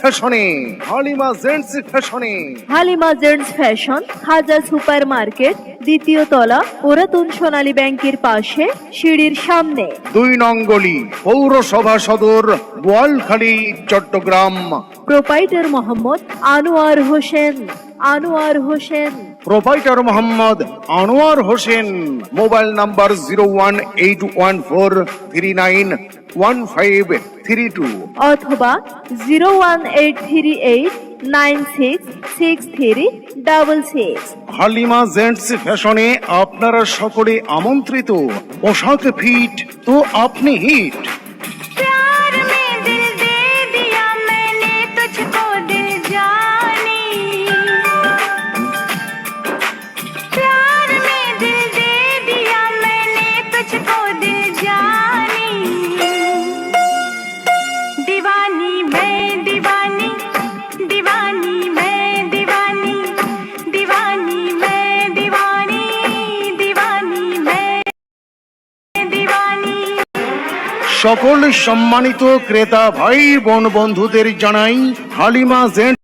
ফ্যাশনে হালিমা জেন্টস ফ্যাশনে। Halima gents fashion হাজার সুপার মার্কেট দ্বিতীয় তলা পুরাতন সোনালী ব্যাংকের পাশে সিঁড়ির সামনে। দুই নঙ্গলি পৌরসভা সদর Boalkhali Chittagong. Proprietor Mohammad Anwar Hossain Anwar Hossain. Proprietor Mohammad Anwar Hossain mobile number zero one eight one four three nine one five three two অথবা zero one eight three eight nine six six three double six Halima gents ফ্যাশনে আপনারা সকলে আমন্ত্রিত। পোশাক fit তো আপনি hit সকল সম্মানিত ক্রেতা ভাই বোন বন্ধুদের জানাই হালিমা জেন্ট